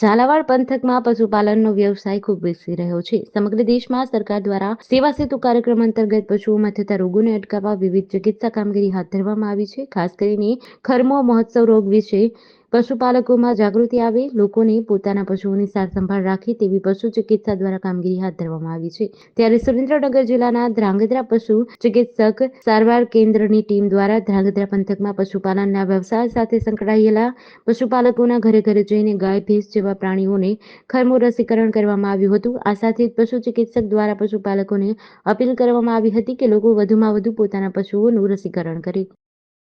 ઝાલાવાડ પંથકમાં પશુપાલનનો વ્યવસાય ખૂબ વિકસી રહ્યો છે. સમગ્ર દેશમાં સરકાર દ્વારા સેવા સેતુ કાર્યક્રમ અંતર્ગત પશુઓમાં થતા રોગોને અટકાવવા વિવિધ ચિકિત્સા કામગીરી હાથ ધરવામાં આવી છે. ખાસ કરીને ખરમો મહોત્સવ રોગ વિશે પશુપાલકોમાં જાગૃતિ આવે, લોકોને પોતાના પશુઓની સાર સંભાળ રાખે તેવી પશુ ચિકિત્સા દ્વારા કામગીરી હાથ ધરવામાં આવી છે. ત્યારે સુરેન્દ્રનગર જિલ્લાના ધ્રાંગધ્રા પશુ ચિકિત્સક સારવાર કેન્દ્રની ટીમ દ્વારા ધ્રાંગધ્રા પંથકમાં પશુપાલનના વ્યવસાય સાથે સંકળાયેલા પશુપાલકોના ઘરે ઘરે જઈને ગાય, ભેંસ જેવા પ્રાણીઓને ખરમો રસીકરણ કરવામાં આવ્યું હતું. આ સાથે પશુ ચિકિત્સક દ્વારા પશુપાલકોને અપીલ કરવામાં આવી હતી કે લોકો વધુમાં વધુ પોતાના પશુઓનું રસીકરણ કરે.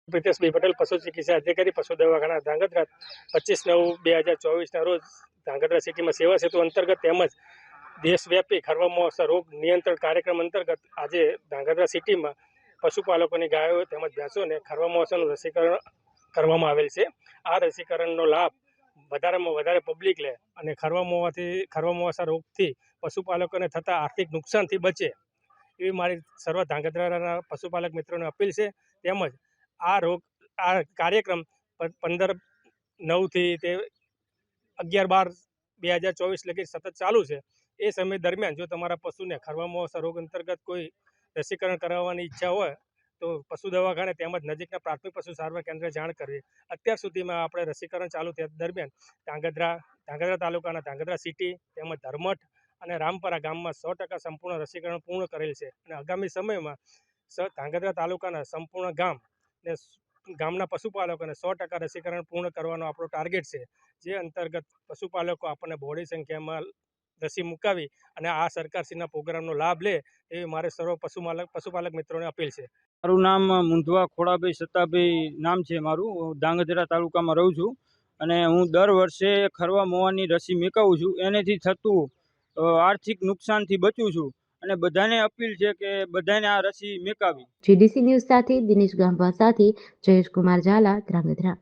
પ્રિતેશભાઈ પટેલ પશુ ચિકિત્સા અધિકારી, પશુ દવાખાના ધાંગધ્રા, પચીસ નવ બે હજાર ચોવીસના રોજ ધાંગધ્રા સિટીમાં સેવા સેતુ અંતર્ગત તેમજ દેશવ્યાપી ખરવા મહોત્સવ રોગ નિયંત્રણ કાર્યક્રમ અંતર્ગત આજે ધાંગધ્રા સિટીમાં પશુપાલકોની ગાયો તેમજ ભેંસોને ખરવા મહોત્સવનું રસીકરણ કરવામાં આવેલ છે. આ રસીકરણનો લાભ વધારેમાં વધારે પબ્લિક લે અને ખરવા મોવાથી, ખરવા મોવાસા રોગથી પશુપાલકોને થતા આર્થિક નુકસાનથી બચે એવી મારી સર્વ ધાંગધ્રાના પશુપાલક મિત્રોને અપીલ છે. તેમજ આ રોગ, આ કાર્યક્રમ પંદર નવથી તે અગિયાર બાર બે હજાર ચોવીસ લગી સતત ચાલુ છે. એ સમય દરમિયાન જો તમારા પશુને ખરવામાં રોગ અંતર્ગત કોઈ રસીકરણ કરાવવાની ઈચ્છા હોય, તો પશુ દવાખાને તેમજ નજીકના પ્રાથમિક પશુ સારવાર કેન્દ્રે જાણ કરવી. અત્યાર સુધીમાં આપણે રસીકરણ ચાલુ થયા દરમિયાન ધાંગધ્રા ધાંગધ્રા તાલુકાના ધાંગધ્રા સિટી તેમજ ધર્મઠ અને રામપરા ગામમાં સો ટકા સંપૂર્ણ રસીકરણ પૂર્ણ કરેલ છે. અને આગામી સમયમાં ધાંગધ્રા તાલુકાના સંપૂર્ણ ગામ ને ગામના પશુપાલકોને સો ટકા રસીકરણ પૂર્ણ કરવાનો આપણો ટાર્ગેટ છે. જે અંતર્ગત પશુપાલકો આપણને બહોળી સંખ્યામાં રસી મુકાવી અને આ સરકારશ્રીના પ્રોગ્રામનો લાભ લે, એવી મારે સર્વ પશુપાલક પશુપાલક મિત્રોને અપીલ છે. મારું નામ મુંધવા ખોડાભાઈ સત્તાભાઈ નામ છે મારું. હું ધાંગધ્રા તાલુકામાં રહું છું અને હું દર વર્ષે ખરવા મોવાની રસી મેકાવું છું. એનેથી થતું આર્થિક નુકસાનથી બચું છું. અને બધાને અપીલ છે કે બધાને આ રસી મેકાવી. જીડીસી ન્યૂઝ સાથે દિનેશ ગામભા સાથે જયેશ કુમાર ઝાલા ધ્રાંગધ્રા.